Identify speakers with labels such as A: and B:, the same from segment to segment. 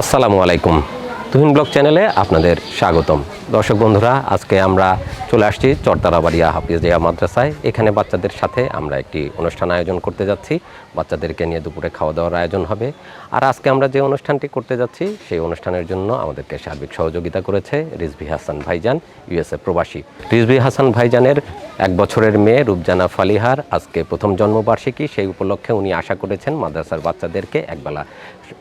A: আসসালামু আলাইকুম। তুহিন ব্লগ চ্যানেলে আপনাদের স্বাগতম। দর্শক বন্ধুরা, আজকে আমরা চলে আসছি চরতারাবাড়িয়া হাফিজিয়া মাদ্রাসায়। এখানে বাচ্চাদের সাথে আমরা একটি অনুষ্ঠান আয়োজন করতে যাচ্ছি। বাচ্চাদেরকে নিয়ে দুপুরে খাওয়া দাওয়ার আয়োজন হবে। আর আজকে আমরা যে অনুষ্ঠানটি করতে যাচ্ছি, সেই অনুষ্ঠানের জন্য আমাদেরকে সার্বিক সহযোগিতা করেছে রিজভি হাসান ভাইজান, ইউএসএ প্রবাসী। রিজভি হাসান ভাইজানের এক বছরের মেয়ে রূপজানা ফালিহার আজকে প্রথম জন্মবার্ষিকী। সেই উপলক্ষে উনি আশা করেছেন মাদ্রাসার বাচ্চাদেরকে একবেলা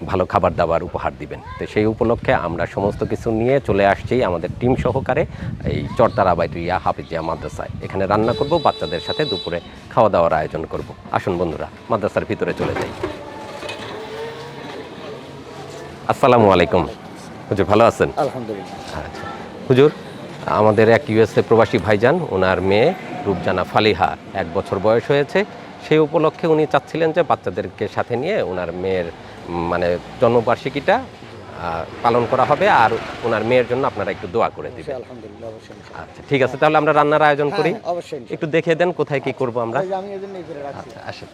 A: ভালো খাবার দাবার উপহার দিবেন। তো সেই উপলক্ষে আমরা সমস্ত কিছু নিয়ে চলে আসছি আমাদের টিম সহকারে এই চরতারাবাইটিয়া হাফিজিয়া মাদ্রাসায়। এখানে রান্না করব বাচ্চাদের সাথে দুপুরে খাওয়া দাওয়ার আয়োজন করব। আসুন বন্ধুরা মাদ্রাসার ভিতরে চলে যাই। আসসালামু আলাইকুম। হুজুর ভালো আছেন?
B: আলহামদুলিল্লাহ।
A: আচ্ছা। হুজুর আমাদের এক ইউএসএ প্রবাসী ভাইজান ওনার মেয়ে রূপজানা ফালিহা এক বছর বয়স হয়েছে। সেই উপলক্ষে উনি চাচ্ছিলেন যে বাচ্চাদেরকে সাথে নিয়ে ওনার মেয়ের মানে জন্মবার্ষিকীটা পালন করা হবে আর ওনার মেয়ের জন্য আপনারা একটু দোয়া করে দিবেন।
B: আলহামদুলিল্লাহ অবশ্যই
A: আচ্ছা ঠিক আছে তাহলে আমরা রান্নার আয়োজন করি।
B: হ্যাঁ, অবশ্যই
A: একটু দেখে দেন কোথায় কি করব আমরা।
B: আমি এজন্যই করে রাখছি।
A: আচ্ছা আসেন।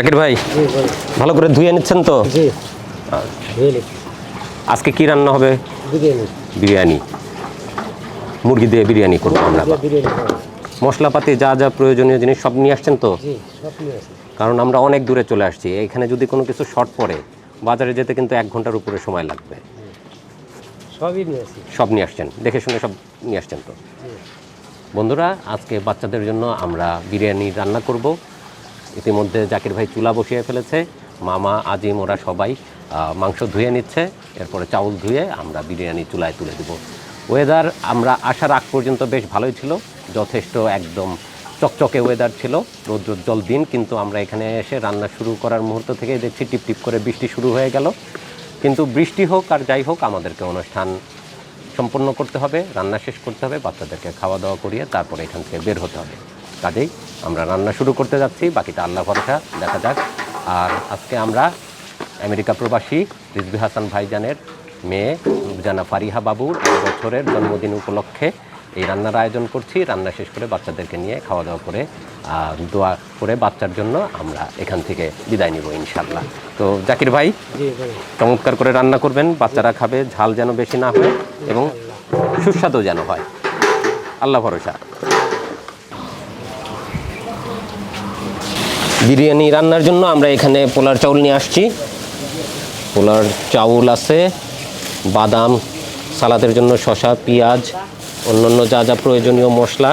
A: জাকির ভাই ভালো করে ধুয়ে নিচ্ছেন তো? আচ্ছা। আজকে কি রান্না হবে?
B: বিরিয়ানি।
A: মুরগি দিয়ে বিরিয়ানি করব আমরা মশলাপাতি যা যা প্রয়োজনীয় জিনিস সব নিয়ে আসছেন তো? কারণ আমরা অনেক দূরে চলে আসছি। এখানে যদি কোনো কিছু শর্ট পড়ে বাজারে যেতে কিন্তু এক ঘণ্টার উপরে সময় লাগবে।
B: সবই নিয়ে
A: সব নিয়ে আসছেন। দেখে শুনে সব নিয়ে আসছেন তো? বন্ধুরা আজকে বাচ্চাদের জন্য আমরা বিরিয়ানি রান্না করব। ইতিমধ্যে জাকির ভাই চুলা বসিয়ে ফেলেছে, মামা, আজিম, ওরা সবাই মাংস ধুয়ে নিচ্ছে, এরপরে চাউল ধুয়ে আমরা বিরিয়ানি চুলায় তুলে দেব। ওয়েদার আমরা আসার আগ পর্যন্ত বেশ ভালোই ছিল, যথেষ্ট একদম চকচকে ওয়েদার ছিল, রৌদ্রোজ্জ্বল দিন, কিন্তু আমরা এখানে এসে রান্না শুরু করার মুহূর্ত থেকেই দেখছি টিপ টিপ করে বৃষ্টি শুরু হয়ে গেল। কিন্তু বৃষ্টি হোক আর যাই হোক, আমাদেরকে অনুষ্ঠান সম্পন্ন করতে হবে, রান্না শেষ করতে হবে, বাচ্চাদেরকে খাওয়া দাওয়া করিয়ে তারপরে এখান থেকে বের হতে হবে। কাজেই আমরা রান্না শুরু করতে যাচ্ছি বাকিটা আল্লাহ ভরসা দেখা যাক। আর আজকে আমরা আমেরিকা প্রবাসী রিজবি হাসান ভাইজানের মেয়ে রূপজানা ফারিহা বাবুর এক বছরের জন্মদিন উপলক্ষে এই রান্নার আয়োজন করছি। রান্না শেষ করে বাচ্চাদেরকে নিয়ে খাওয়া দাওয়া করে দোয়া করে বাচ্চার জন্য আমরা এখান থেকে বিদায় নিব ইনশাল্লাহ তো জাকির ভাই। চমৎকার করে রান্না করবেন। বাচ্চারা খাবে ঝাল যেন বেশি না হয় এবং সুস্বাদু যেন হয়। আল্লাহ ভরসা। বিরিয়ানি রান্নার জন্য আমরা এখানে পোলার চাউল নিয়ে আসছি। পোলার চাউল আছে, বাদাম, সালাদের জন্য শসা, পেঁয়াজ, অন্যান্য যা যা প্রয়োজনীয় মশলা,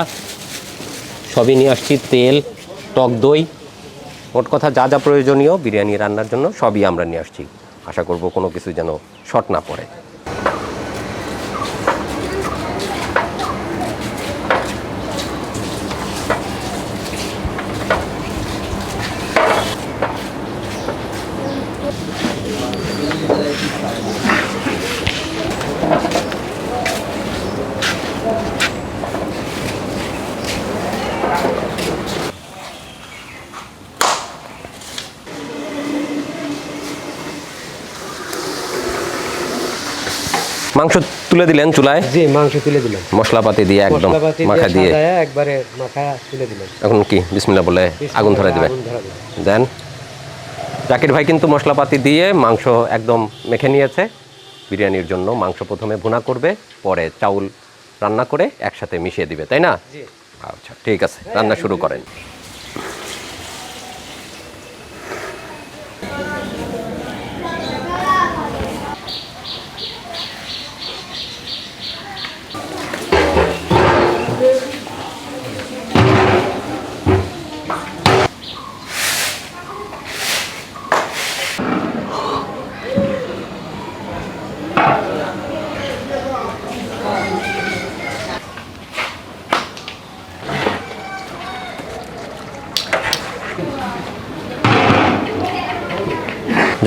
A: সবই নিয়ে আসছি। তেল, টক দই, মোট কথা যা যা প্রয়োজনীয় বিরিয়ানি রান্নার জন্য সবই আমরা নিয়ে আসছি। আশা করব কোনো কিছু যেন শর্ট না পড়ে মাংস তুলে দিলেন চুলায়?
B: জি মাংস তুলে দিলাম।
A: মশলাপাতি দিয়ে একদম মাখা দিয়ে।
B: একবারে মাখা তুলে দিলাম।
A: এখন কি? বিসমিল্লা বলে আগুন ধরে দিবেন। দেন। জাকির ভাই কিন্তু মশলাপাতি দিয়ে মাংস একদম মেখে নিয়েছে। বিরিয়ানির জন্য মাংস প্রথমে ভুনা করবে পরে চাউল রান্না করে একসাথে মিশিয়ে দিবে তাই না?
B: জি।
A: আচ্ছা ঠিক আছে রান্না শুরু করেন।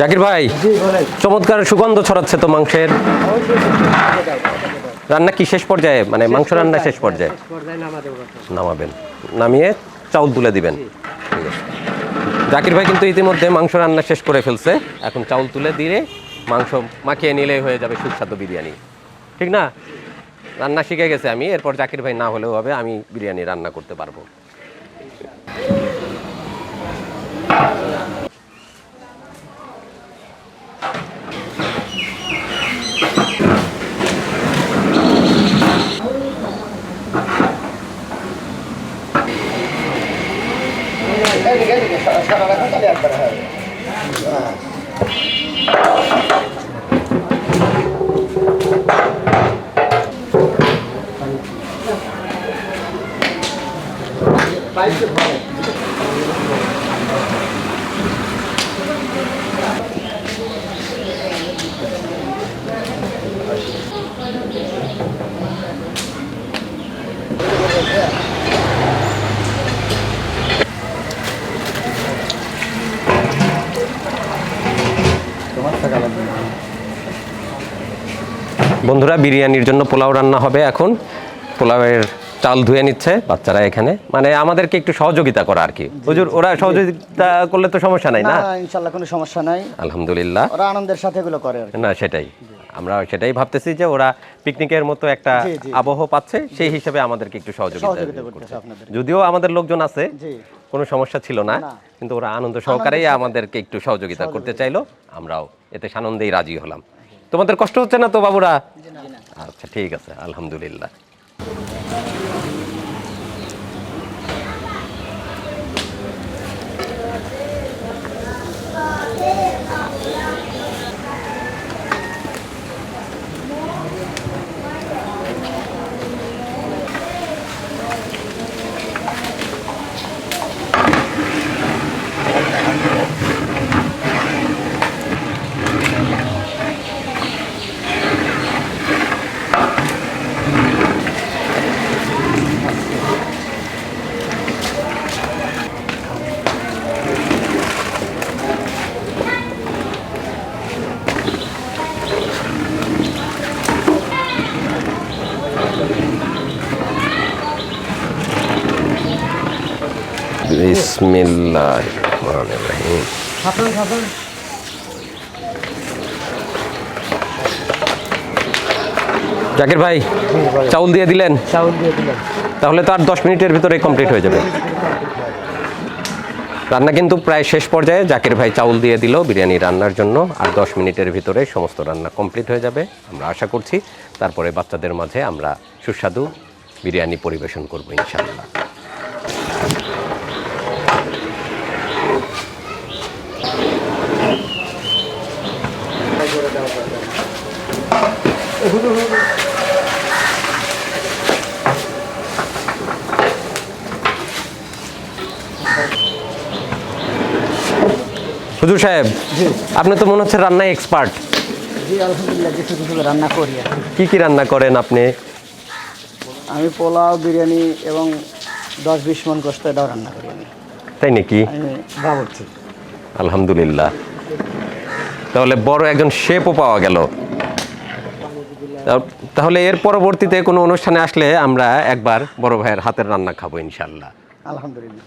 A: জাকির ভাই চমৎকার সুগন্ধ ছড়াচ্ছে তো মাংসের। রান্না কি শেষ পর্যায়ে? মানে মাংস রান্না শেষ পর্যায়ে? নামাবেন। নামিয়ে চাউল তুলে দিবেন। জাকির ভাই কিন্তু ইতিমধ্যে মাংস রান্না শেষ করে ফেলছে। এখন চাউল তুলে দিয়ে মাংস মাখিয়ে নিলেই হয়ে যাবে সুস্বাদু বিরিয়ানি। ঠিক না? রান্না শিখে গেছে আমি এরপর জাকির ভাই না হলেও হবে আমি বিরিয়ানি রান্না করতে পারব। Eh, Ganti-ganti, sarang-sarang kan kalian berharga. বন্ধুরা বিরিয়ানির জন্য পোলাও রান্না হবে এখন। পোলাওয়ের চাল ধুয়ে নিচ্ছে বাচ্চারা এখানে। মানে আমাদেরকে একটু সহযোগিতা করা আর কি। হুজুর ওরা সহযোগিতা করলে তো সমস্যা নাই
C: না? ইনশাল্লাহ কোনো সমস্যা নাই।
A: আলহামদুলিল্লাহ।
C: ওরা আনন্দের সাথে এগুলো করে।
A: না সেটাই। আমরা সেটাই ভাবতেছি যে ওরা পিকনিকের মতো একটা। আবহ পাচ্ছে সেই হিসেবে আমাদেরকে একটু সহযোগিতা করছে।
C: আপনাদের।
A: যদিও আমাদের লোকজন আছে
C: জি।
A: কোনো সমস্যা ছিল না
C: না।
A: কিন্তু ওরা আনন্দ সহকারেই আমাদেরকে একটু সহযোগিতা করতে চাইলো। আমরাও এতে সানন্দেই রাজি হলাম। তোমাদের কষ্ট হচ্ছে না তো বাবুরা? আচ্ছা ঠিক আছে আলহামদুলিল্লাহ। বিসমিল্লাহ রহিম জাকির ভাই চাউল দিয়ে দিলেন?
B: চাউল দিয়ে দিলাম
A: তাহলে তো আর দশ মিনিটের ভিতরে কমপ্লিট হয়ে যাবে। রান্না কিন্তু প্রায় শেষ পর্যায়ে জাকির ভাই চাউল দিয়ে দিল বিরিয়ানি রান্নার জন্য। আর দশ মিনিটের ভিতরে সমস্ত রান্না কমপ্লিট হয়ে যাবে। আমরা আশা করছি তারপরে বাচ্চাদের মাঝে আমরা সুস্বাদু বিরিয়ানি পরিবেশন করব ইনশাআল্লাহ। হুজুর সাহেব আপনি তো মনে হচ্ছে রান্নায় এক্সপার্ট
C: রান্না করি কি।
A: কি রান্না করেন আপনি?
C: আমি পোলাও বিরিয়ানি এবং দশ বিশ মন কষ্ট এটাও রান্না করি আমি।
A: তাই নাকি?
B: বাবুর্চি
A: আলহামদুলিল্লাহ। তাহলে বড় একজন শেপও পাওয়া গেল। তাহলে এর পরবর্তীতে কোনো অনুষ্ঠানে আসলে আমরা একবার বড় ভাইয়ের হাতের রান্না খাব ইনশাল্লাহ
C: আলহামদুলিল্লাহ।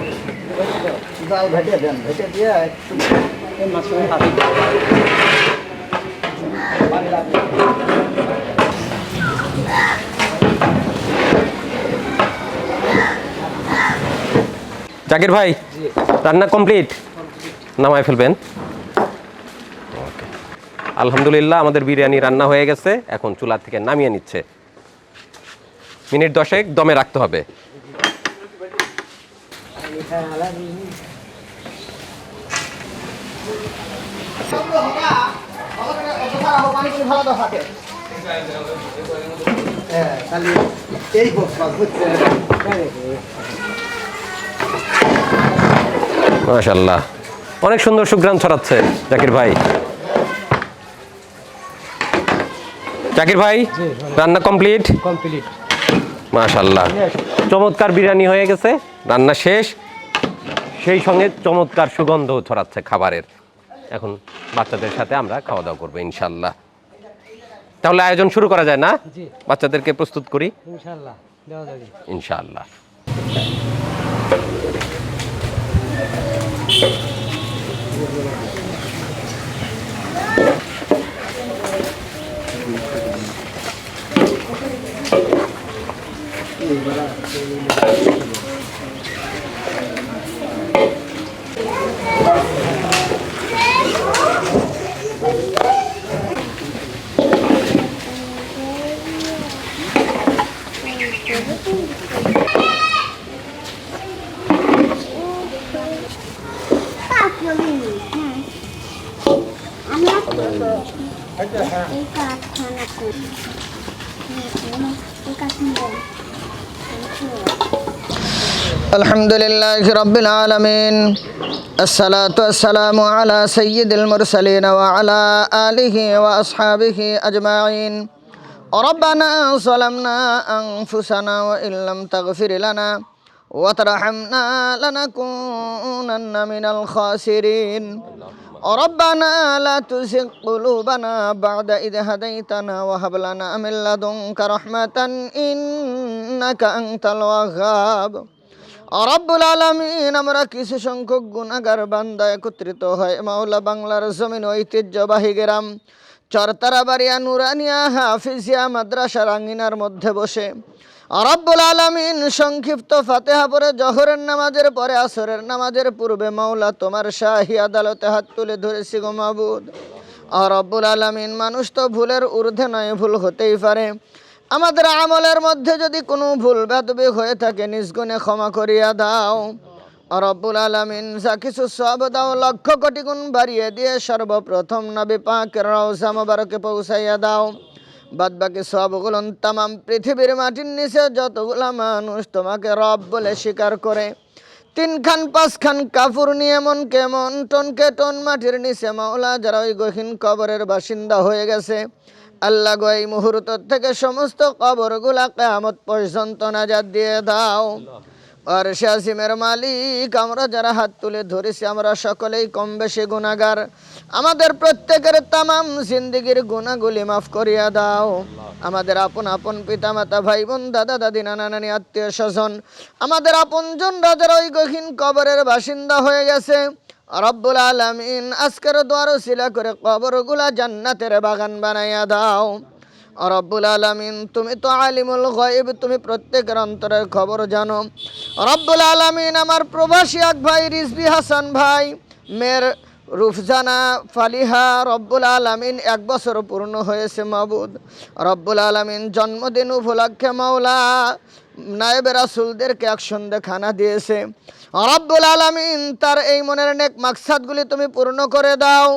C: জাল ভেটে দেন ভেটে দিয়ে একটু হাতে
A: জাকির ভাই রান্না কমপ্লিট? নামায় ফেলবেন. আলহামদুলিল্লাহ আমাদের বিরিয়ানি রান্না হয়ে গেছে। এখন চুলা থেকে নামিয়ে নিচ্ছে। মিনিট দশেক দমে রাখতে হবে
C: হ্যাঁ, খালি এই
A: মাশাল্লাহ অনেক সুন্দর সুগ্রাম ছড়াচ্ছে জাকির ভাই। জাকির ভাই রান্না কমপ্লিট?
B: কমপ্লিট।
A: মাশাল্লাহ চমৎকার বিরিয়ানি হয়ে গেছে রান্না শেষ। সেই সঙ্গে চমৎকার সুগন্ধ ছড়াচ্ছে খাবারের। এখন বাচ্চাদের সাথে আমরা খাওয়া দাওয়া করব ইনশাল্লাহ তাহলে আয়োজন শুরু করা যায় না? বাচ্চাদেরকে প্রস্তুত করি?
B: ইনশাল্লাহ যাবে।
D: এই কারখানাতে এই কারখানা
C: الحمد لله رب العالمين الصلاة والسلام على سيد المرسلين وعلى آله وأصحابه أجمعين ربنا ظلمنا أنفسنا وإن لم تغفر لنا وترحمنا لنكونن من الخاسرين ربنا لا تزغ قلوبنا بعد إذ هديتنا وهب لنا من لدنك رحمة إنك أنت الوهاب রব্বুল আলমিন আমরা কিছু সংখ্যক গুণাগার বান্দা একত্রিত হয় মাওলা বাংলার জমিন ঐতিহ্যবাহী গ্রাম চরতারাবাড়িয়া নুরানিয়া হাফিজিয়া মাদ্রাসা রাঙ্গিনার মধ্যে বসে রব্বুল আলমিন সংক্ষিপ্ত ফাতেহা পরে জহরের নামাজের পরে আসরের নামাজের পূর্বে মাওলা তোমার শাহী আদালতে হাত তুলে ধরেছি গো মাবুদ। রব্বুল আলমিন মানুষ তো ভুলের ঊর্ধ্বে নয়, ভুল হতেই পারে। আমাদের আমলের মধ্যে যদি কোনো ভুল বেদবে হয়ে থাকে নিজগুণে ক্ষমা করিয়া দাও। রব্বুল আলমিন যা কিছু সব দাও, লক্ষ কোটি গুণ বাড়িয়ে দিয়ে সর্বপ্রথম নবী পাকের রওজা পৌঁছাইয়া দাও। বাদ বাকি সবগুলো তামাম পৃথিবীর মাটির নিচে যতগুলা মানুষ তোমাকে রব বলে স্বীকার করে, তিনখান, পাঁচখান কাপড় নিয়ে মন কেমন টনকে টন মাটির নিচে মাওলা যারা ওই গহীন কবরের বাসিন্দা হয়ে গেছে, আল্লাহ গো এই মুহূর্ত থেকে সমস্ত কবরগুলা কেয়ামত পর্যন্ত নাজাদ দিয়ে দাও। আর শাসিমের মালিক, আমরা যারা হাত তুলে ধরেছি, আমরা সকলেই কম বেশি গুণাগার আমাদের প্রত্যেকের তামাম জিন্দিগির গুণাগুলি মাফ করিয়া দাও। আমাদের আপন আপন পিতা মাতা ভাই বোন দাদা, দাদি, নানা, নানি, আত্মীয়, স্বজন, আমাদের আপনজন রাজার ওই গহীন কবরের বাসিন্দা হয়ে গেছে। রব্বুল আলমিন আজকের দ্বার শিলা করে কবরগুলা জান্নাতের বাগান বানাইয়া দাও। রব্বুল আলমিন, তুমি তো আলিমুল গয়েব, তুমি প্রত্যেকের অন্তরের খবর জানো। রব্বুল আলমিন আমার প্রবাসী এক ভাই রিজবি হাসান ভাই, মেয়ের রুফজানা ফালিহা রব্বুল আলমিন এক বছর পূর্ণ হয়েছে মাবুদ। রব্বুল আলমিন জন্মদিন উপলক্ষে মাওলা নায়েব রাসুলদেরকে এক সন্ধে খানা দিয়েছে। রব্বুল আলমিন তার এই মনের নেক মাকসাদগুলি তুমি পূর্ণ করে দাও।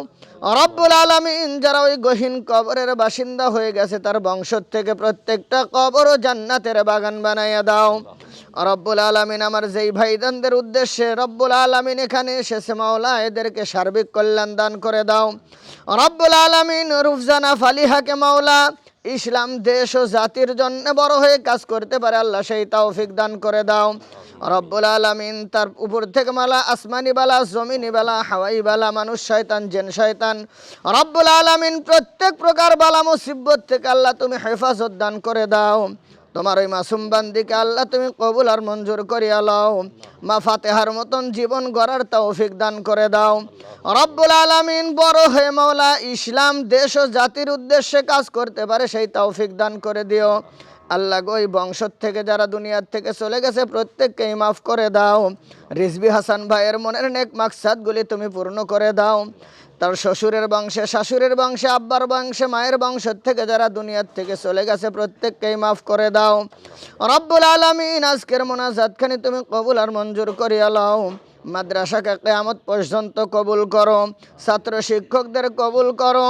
C: রব্বুল আলমিন যারা ওই গহীন কবরের বাসিন্দা হয়ে গেছে, তার বংশ থেকে প্রত্যেকটা কবর ও জান্নাতের বাগান বানাইয়া দাও। রব্বুল আলমিন আমার যেই ভাইদানদের উদ্দেশ্যে রব্বুল আলমিন এখানে এসেছে, মাওলা, এদেরকে সার্বিক কল্যাণ দান করে দাও। রব্বুল আলমিন রুফজানা ফালিহাকে মাওলা, ইসলাম, দেশ ও জাতির জন্য বড় হয়ে কাজ করতে পারে, আল্লাহ সেই তৌফিক দান করে দাও। রব্বুল আলমিন তার উপর থেকে মালা, আসমানি বালা, জমিনি বালা, হাওয়াই বালা, মানুষ, শয়তান, জেন, শয়তান। রব্বুল আলমিন প্রত্যেক প্রকার বালা, মুসিবত থেকে আল্লাহ তুমি হেফাজত দান করে দাও। তোমার ওই মাসুম বান্দিকে আল্লাহ তুমি কবুল আর মঞ্জুর করিয়া লও। মা ফাতেহার মতন জীবন গড়ার তৌফিক দান করে দাও। রব্বুল আলমিন বড় হয়ে মাওলা, ইসলাম, দেশ ও জাতির উদ্দেশ্যে কাজ করতে পারে সেই তৌফিক দান করে দিও। আল্লাহ গো বংশ থেকে যারা দুনিয়ার থেকে চলে গেছে, প্রত্যেককেই মাফ করে দাও। রিজবি হাসান ভাইয়ের মনের নেক মাকসাদগুলি তুমি পূর্ণ করে দাও। তার শ্বশুরের বংশে, শাশুড়ের বংশে, আব্বার বংশে, মায়ের বংশ থেকে যারা দুনিয়ার থেকে চলে গেছে, প্রত্যেককেই মাফ করে দাও। রব্বুল আলমিন, আজকের মোনাজাতখানি তুমি কবুল আর মঞ্জুর করিয়া লও। মাদ্রাসাকে কেয়ামত পর্যন্ত কবুল করো, ছাত্র শিক্ষকদের কবুল করো।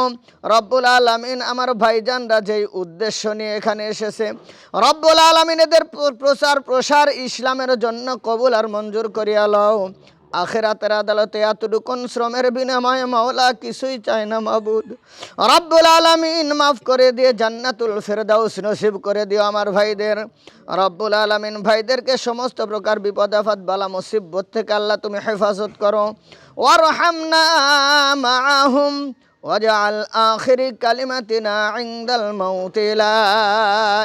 C: রব্বুল আলমিন আমার ভাইজানরা যেই উদ্দেশ্য নিয়ে এখানে এসেছে, রব্বুল আলমিন এদের প্রচার প্রসার ইসলামের জন্য কবুল আর মঞ্জুর করিয়া লও। আখেরাতের আদালতে এতটুকুন শ্রমের বিনিময়ে মাওলা কিছুই চায় না মাবুদ রব্বুল আলামিন মাফ করে দিয়ে জান্নাতুল ফেরদাউস নসিব করে দিও আমার ভাইদের রব্বুল আলামিন ভাইদেরকে সমস্ত প্রকার বিপদ আফাত বালা মুসিবত থেকে আল্লাহ তুমি হেফাজত করো ওয়ারহামনা মাআহুম واجعل آخر كلمتنا عند الموت لا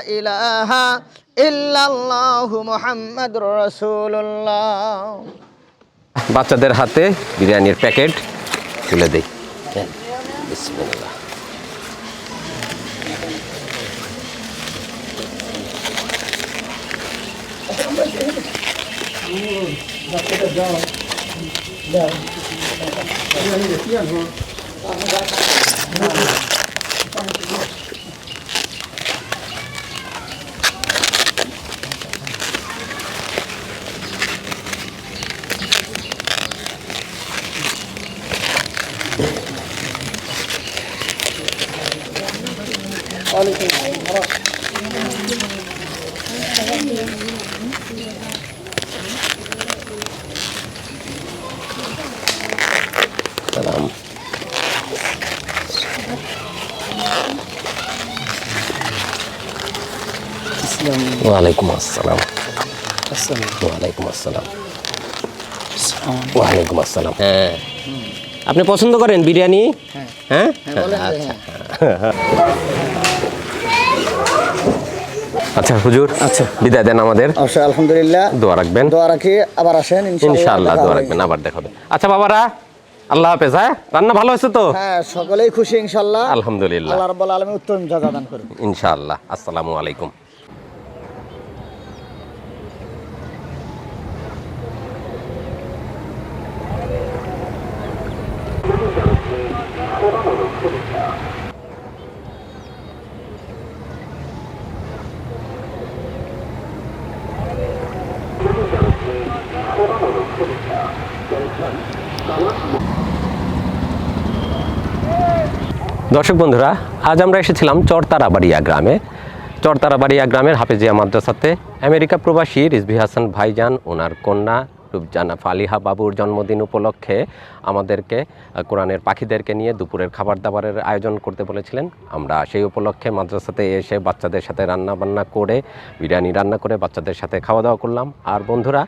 C: إله إلا الله محمد رسول الله
A: বাচ্চাদের হাতে বিরিয়ানির প্যাকেট তুলে দিই। ওয়ালাইকুম আসসালাম। ওয়ালাইকুম আসসালাম। ওয়ালাইকুম আসসালাম। হ্যাঁ। আপনি পছন্দ করেন বিরিয়ানি? হ্যাঁ। আচ্ছা। আচ্ছা হুজুর আচ্ছা। বিদায় দেন আমাদের।
C: অবশ্যই আলহামদুলিল্লাহ।
A: দোয়া রাখবেন।
C: দোয়া রাখি আবার আসেন
A: ইনশাআল্লাহ দোয়া রাখবেন আবার দেখাবে আচ্ছা বাবারা আল্লাহ হাফেজ হ্যাঁ? রান্না ভালো হয়েছে তো?
C: হ্যাঁ সকলেই খুশি ইনশাল্লাহ
A: আলহামদুলিল্লাহ।
C: আল্লাহ রাব্বুল আলামিন উত্তম জাযা দান করুন
A: ইনশাআল্লাহ। আসসালামু আলাইকুম। দর্শক বন্ধুরা, আজ আমরা এসেছিলাম চরতারাবাড়িয়া গ্রামে। চরতারাবাড়িয়া গ্রামের হাফেজিয়া মাদ্রাসাতে আমেরিকা প্রবাসী রিজভি হাসান ভাইজান, ওনার কন্যা রূপজানা ফালিহা বাবুর জন্মদিন উপলক্ষে আমাদেরকে কোরআনের পাখিদেরকে নিয়ে দুপুরের খাবার দাবারের আয়োজন করতে বলেছিলেন। আমরা সেই উপলক্ষে মাদ্রাসাতে এসে বাচ্চাদের সাথে রান্না বান্না করে, বিরিয়ানি রান্না করে বাচ্চাদের সাথে খাওয়া দাওয়া করলাম। আর বন্ধুরা,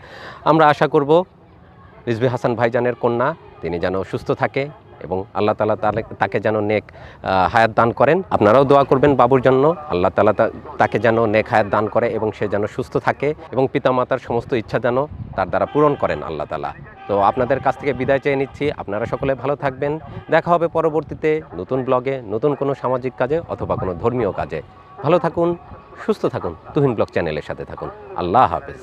A: আমরা আশা করব, রিজভি হাসান ভাইজানের কন্যা, তিনি যেন সুস্থ থাকে। এবং আল্লাহ তালা তাকে যেন নেক হায়াত দান করেন আপনারাও দোয়া করবেন বাবুর জন্য আল্লাহ তালা তাকে যেন নেক হায়াত দান করে এবং সে যেন সুস্থ থাকে এবং পিতামাতার সমস্ত ইচ্ছা যেন তার দ্বারা পূরণ করেন আল্লাহ তালা তো আপনাদের কাছ থেকে বিদায় চেয়ে নিচ্ছি আপনারা সকলে ভালো থাকবেন দেখা হবে পরবর্তীতে নতুন ব্লগে নতুন কোনো সামাজিক কাজে অথবা কোনো ধর্মীয় কাজে ভালো থাকুন সুস্থ থাকুন তুহিন ব্লগ চ্যানেলের সাথে থাকুন আল্লাহ হাফেজ